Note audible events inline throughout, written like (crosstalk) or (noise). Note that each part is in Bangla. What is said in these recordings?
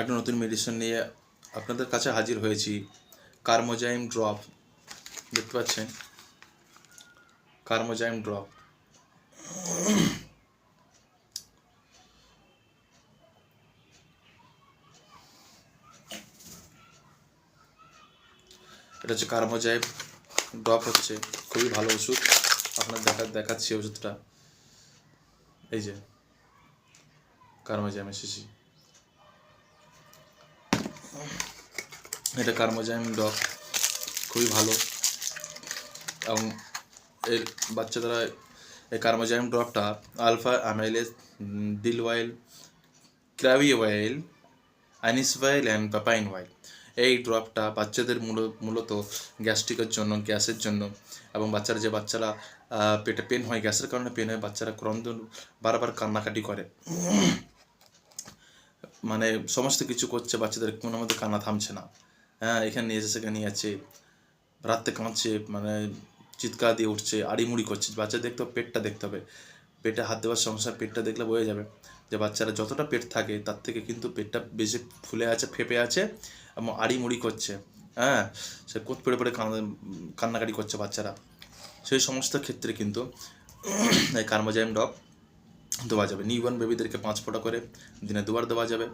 একটা নতুন মেডিসিন নিয়ে আপনাদের কাছে হাজির হয়েছি। কার্মোজাইম ড্রপ দেখতে পাচ্ছেন? কার্মোজাইম ড্রপ এটা হচ্ছে কার্মোজাইম ড্রপ হচ্ছে। খুবই ভালো ওষুধ। আপনার দেখা, দেখাচ্ছি ওষুধটা। এই যে কার্মোজাইম শিশি এটা কার্মোজাইম ডগ, খুবই ভালো। এবং এর বাচ্চাদের এই Carmozyme ড্রপটা alpha amylase dill oil caraway oil anise oil and papain oil. এই ড্রপটা বাচ্চাদের মূল, মূলত গ্যাস্ট্রিকের জন্য, গ্যাসের জন্য এবং বাচ্চারা যে বাচ্চারা পেটে পেন হয়, গ্যাসের কারণে পেন হয়, বাচ্চারা ক্রন্দন বারবার কান্নাকাটি করে। মানে সমস্ত কিছু করছে, বাচ্চাদের কোনো মধ্যে কান্না থামছে না। হ্যাঁ এখানে নিয়ে এসে সেখানে নিয়ে যাচ্ছে রাত্রে কাঁদছে মানে চিৎকার দিয়ে উঠছে, আড়িমুড়ি করছে। বাচ্চা দেখতে হবে, পেটটা দেখতে হবে। পেটে হাত দেওয়ার সমস্যা পেটটা দেখলে বোঝা যাবে যে বাচ্চারা যতটা পেট থাকে, তার থেকে কিন্তু পেটটা বেশি ফুলে আছে, ফেপে আছে এবং আড়িমুড়ি করছে। হ্যাঁ সে কোথ পেড়ে পেড়ে কান্না, কান্নাকাটি করছে বাচ্চারা। সেই সমস্ত ক্ষেত্রে কিন্তু এই কার্মোজাইম ডগ দেওয়া যাবে। নিউবর্ন বেবিদেরকে পাঁচ ফোঁটা করে দিনে দুবার দেওয়া যাবে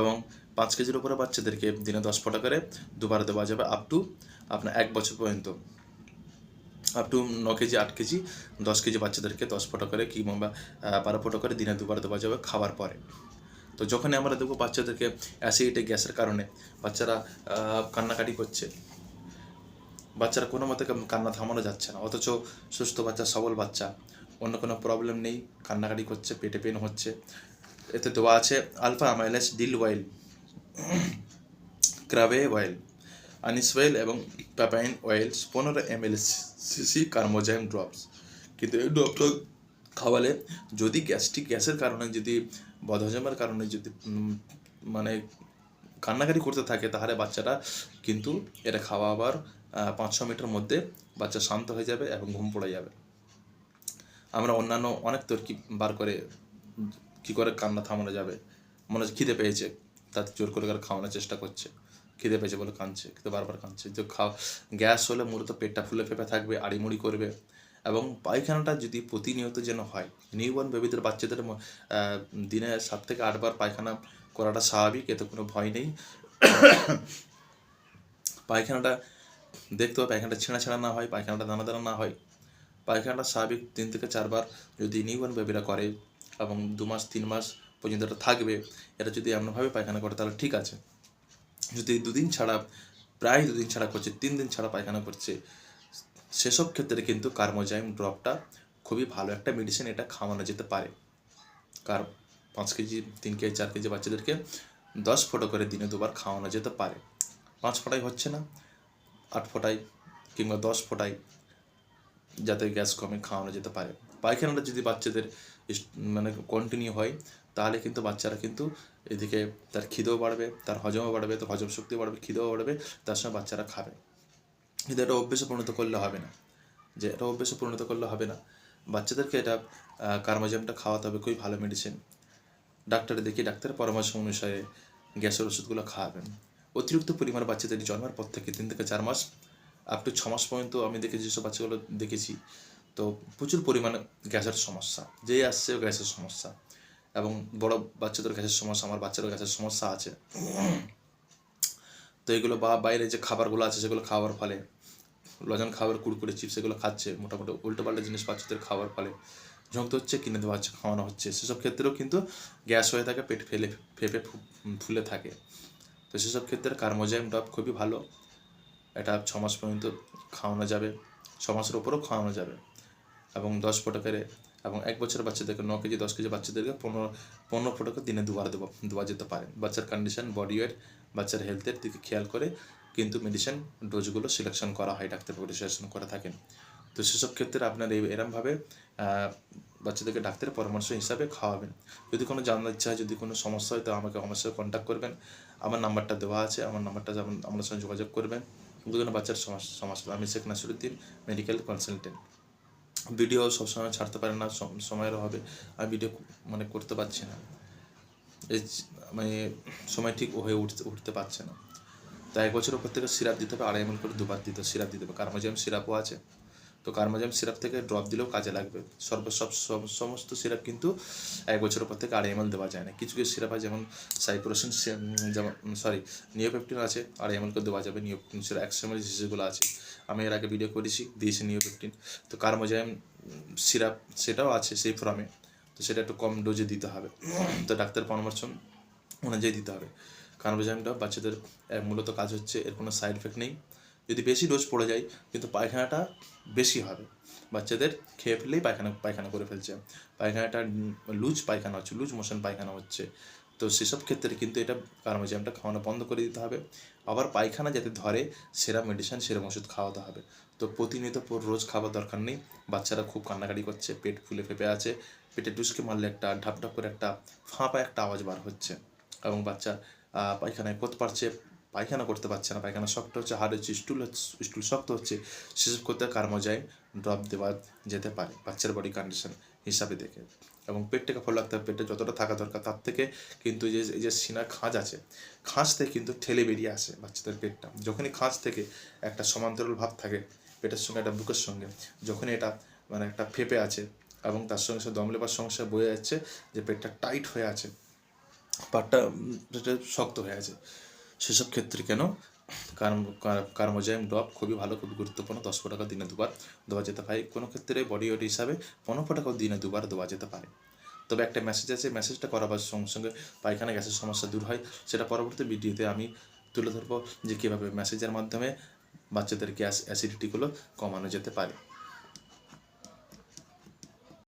এবং পাঁচ কেজির উপরে বাচ্চাদেরকে দিনে দশ ফোঁটা করে দুবার দেওয়া যাবে আপ টু আপনার এক বছর পর্যন্ত। আপ টু ন কেজি, আট কেজি, দশ কেজি বাচ্চাদেরকে দশ ফোঁটা করে কিংবা বারো ফোঁটা করে দিনে দুবার দেওয়া যাবে খাওয়ার পরে। তো যখনই আমরা দেখব বাচ্চাদেরকে অ্যাসিডিটি গ্যাসের কারণে বাচ্চারা কান্নাকাটি করছে, বাচ্চারা কোনো মতে কান্না থামানো যাচ্ছে না, অথচ সুস্থ বাচ্চা, সবল বাচ্চা অন্য কোনো প্রবলেম নেই, কান্নাকাটি করছে, পেটে পেন হচ্ছে। এতে দেওয়া আছে, alpha amylase dill oil caraway oil anise oil এবং প্যাপাইন অয়েলস পনেরো M L CC Carmozyme drops. কিন্তু এই ড্রপটা খাওয়ালে যদি গ্যাস্ট্রিক গ্যাসের কারণে, যদি বদহজমের কারণে যদি মানে কান্নাকাটি করতে থাকে, তাহলে বাচ্চাটা কিন্তু এটা খাওয়া আবার পাঁচ ছ মিনিটের মধ্যে বাচ্চা শান্ত হয়ে যাবে এবং ঘুম পড়ে যাবে। আমরা অন্যান্য অনেক তর্কি বার করে কি করে কান্না থামানো যাবে? মনে হচ্ছে খিদে পেয়েছে। তাতে জোর করে খাওয়ানোর চেষ্টা করছে। খিদে পেয়েছে বলে কাঁদছে, কিন্তু বারবার কাঁদছে। যে খাওয়া গ্যাস হলে মূলত পেটটা ফুলে ফেপে থাকবে, আড়িমুড়ি করবে। এবং পায়খানাটা যদি প্রতিনিয়ত যেন হয় নিউবর্ন বেবিদের বাচ্চাদের দিনে সাত থেকে আটবার পায়খানা করাটা স্বাভাবিক, এতে কোনো ভয় নেই। (coughs) পায়খানাটা, দেখতে হবে, পায়খানাটা ছেঁড়া ছেঁড়া না হয়, পায়খানাটা দানা দানা না হয়। পায়খানাটা স্বাভাবিক তিন থেকে চারবার যদি নিউবর্ন বেবিরা করে এবং দু মাস, তিন মাস পর্যন্ত এটা থাকবে, এটা যদি এমনভাবে পায়খানা করে, তাহলে ঠিক আছে। যদি দুদিন ছাড়া, প্রায় দুদিন ছাড়া করছে, তিন দিন ছাড়া পায়খানা করছে, সেসব ক্ষেত্রে কিন্তু কার্মোজাইম ড্রপটা খুবই ভালো একটা মেডিসিন এটা খাওয়ানো যেতে পারে। কার পাঁচ কেজি, তিন কেজি, চার কেজি বাচ্চাদেরকে দশ ফোঁটা করে দিনে দুবার খাওয়ানো যেতে পারে। পাঁচ ফোঁটাই হচ্ছে না, আট ফোঁটায় কিংবা দশ ফোঁটায় যাতে গ্যাস কমে খাওয়ানো যেতে পারে। পায়খানাটা যদি বাচ্চাদের মানে কন্টিনিউ হয়, তাহলে কিন্তু বাচ্চারা কিন্তু এদিকে তার খিদেও বাড়বে, তার হজমও বাড়বে তো হজম শক্তি বাড়বে, খিদেও বাড়বে, তার সঙ্গে বাচ্চারা খাবে। কিন্তু এটা অভ্যেসে পরিণত করলে হবে না। যে এটা অভ্যেসে পরিণত করলে হবে না। বাচ্চাদেরকে এটা কার্মাজামটা খাওয়াতে হবে, খুবই ভালো মেডিসিন ডাক্তারে দেখিয়ে ডাক্তারের পরামর্শ অনুসারে গ্যাসের ওষুধগুলো খাওয়াবেন। অতিরিক্ত পরিমাণ বাচ্চাদের জন্মের পর থেকে তিন থেকে চার মাস আপ টু ছ মাস পর্যন্ত আমি দেখেছি যেসব বাচ্চাগুলো দেখেছি। তো প্রচুর পরিমাণে গ্যাসের সমস্যা। যেই আসছে গ্যাসের সমস্যা। এবং বড় বাচ্চাদের গ্যাসের সমস্যা, আমার বাচ্চারও গ্যাসের সমস্যা আছে। তো এগুলো বা বাইরে যে খাবারগুলো আছে, সেগুলো খাওয়ার ফলে, লজন খাবার কুড়কুড়ে চিপস এগুলো খাচ্ছে, মোটামুটি উল্টো পাল্টা জিনিস বাচ্চাদের খাওয়ার ফলে ঝঙ্কতে হচ্ছে কিনে দেওয়া হচ্ছে, খাওয়ানো হচ্ছে। সেসব ক্ষেত্রেও কিন্তু গ্যাস হয়ে থাকে, পেট ফেলে, ফেপে ফুলে থাকে। তো সেসব ক্ষেত্রে কার্মোজাইম ডব খুবই ভালো। এটা ছ মাস পর্যন্ত খাওয়ানো যাবে, ছ মাসের ওপরও খাওয়ানো যাবে। এবং দশ ফোঁটা করে এবং এক বছরের বাচ্চাদেরকে, ন কেজি, দশ কেজি বাচ্চাদেরকে পনেরো পনেরো ফোঁটা দিনে দুবার দেবো, দেওয়া যেতে পারে। বাচ্চার কন্ডিশন বডি ওয়েট বাচ্চার হেলথের দিকে খেয়াল করে কিন্তু মেডিসিন ডোজগুলো সিলেকশন করা হয়, ডাক্তার সিলেকশন করে থাকেন। তো সেসব ক্ষেত্রে আপনার এই, এরমভাবে বাচ্চাদেরকে ডাক্তারের পরামর্শ হিসাবে খাওয়াবেন। যদি কোনো জানার ইচ্ছা হয়, যদি কোনো সমস্যা হয়, তো আমাকে আমার কন্ট্যাক্ট করবেন। আমার নাম্বারটা দেওয়া আছে, আমার নাম্বারটা যেমন, আমার সঙ্গে যোগাযোগ করবেন। যদি কোনো বাচ্চার সমাজ সমাজ আমি Sheikh Nasiruddin medical consultant video সবসময় ছাড়তে পারে না সময়ের অভাবে। আমি ভিডিও মানে করতে পারছি না। মানে সময় ঠিক হয়ে উঠতে উঠতে পারছে না। তাই এক বছর ওপর থেকে সিরাপ দিতে হবে, আড়াই মিনিট করে দুবার দিতে সিরাপ দিতে হবে। কারণ যে আমি সিরাপও আছে তো কার্মাজাম সিরাপ থেকে ড্রপ দিলেও কাজে লাগবে। সর্ব, সব সমস্ত সিরাপ কিন্তু এক বছরের উপর থেকে আড়াই এমএল দেওয়া যায় না। কিছু কিছু সিরাপ আছে যেমন সাইপ্রোসিন যেমন সরি নিওপেপটিন আছে আড়াই এমএল করে দেওয়া যাবে নিওপেপটিন সিরাপ একশো এমএল যেগুলো আছে। আমি এর আগে ভিডিও করেছি, দিয়েছি নিওপেপটিন তো কার্মাজাম সিরাপ সেটাও আছে সেই ফর্মে তো সেটা একটু কম ডোজে দিতে হবে। (clears throat) তো ডাক্তার পরামর্শ অনুযায়ী দিতে হবে। কার্বোজাইমটা বাচ্চাদের মূলত কাজ হচ্ছে, এর কোনো সাইড এফেক্ট নেই। যদি বেশি ডোজ পড়ে যায়, কিন্তু পায়খানাটা বেশি হবে। বাচ্চাদের খেয়ে ফেলেই পায়খানা পায়খানা করে ফেলছে। পায়খানাটা লুজ পায়খানা হচ্ছে, লুজ মোশন পায়খানা হচ্ছে। তো সেসব ক্ষেত্রে কিন্তু এটা কার্বোজাইমটা খাওয়ানো বন্ধ করে দিতে হবে। আবার পায়খানা যাতে ধরে সেরা মেডিসিন সেরম ওষুধ খাওয়াতে হবে। তো প্রতিনিয়ত পর- রোজ খাবার দরকার নেই। বাচ্চারা খুব কান্নাকাটি করছে, পেট ফুলে ফেপে আছে। পেটে ডুসকে মারলে একটা ঢাপ ঢাপ করে একটা, ফাঁপা একটা আওয়াজ বার হচ্ছে। এবং বাচ্চা পায়খানায় করতে পারছে। পায়খানা করতে পারছে না। পায়খানা শক্ত হচ্ছে হাড় হচ্ছে স্টুল হচ্ছে, স্টুল শক্ত হচ্ছে, সেসব করতে কার্মোজাইম ড্রপ দেওয়া যেতে পারে, বাচ্চার বডি কন্ডিশন হিসাবে দেখে। এবং পেটটাকে ফলো রাখতে হবে, পেটে যতটা থাকা দরকার তার থেকে কিন্তু যে, এই যে সিনা খাঁজ আছে, খাঁজ থেকে কিন্তু ঠেলে বেরিয়ে আসে বাচ্চাদের পেটটা। যখনই খাঁজ থেকে একটা সমান্তরাল ভাব থাকে, পেটের সঙ্গে একটা বুকের সঙ্গে, যখনই এটা মানে একটা ফেপে আছে এবং তার সঙ্গে সঙ্গে দম লেবার সমস্যা বয়ে যাচ্ছে যে পেটটা টাইট হয়ে আছে, পাটটা শক্ত হয়ে আছে। সেসব ক্ষেত্রে কেন? কার্মোজাইম ড্রপ খুবই ভালো, খুবই গুরুত্বপূর্ণ, দশ টাকা দিনে দুবার দেওয়া যেতে পারে। কোনো ক্ষেত্রে বডি ওয়েট হিসাবে পনেরো টাকাও দিনে দুবার দেওয়া যেতে পারে। তবে একটা মেসেজ আছে মেসেজটা করাবার সঙ্গে সঙ্গে পায়খানা, গ্যাসের সমস্যা দূর হয়। সেটা পরবর্তী ভিডিওতে আমি তুলে ধরবো যে কীভাবে মেসেজের মাধ্যমে বাচ্চাদের গ্যাস অ্যাসিডিটিগুলো কমানো যেতে পারে।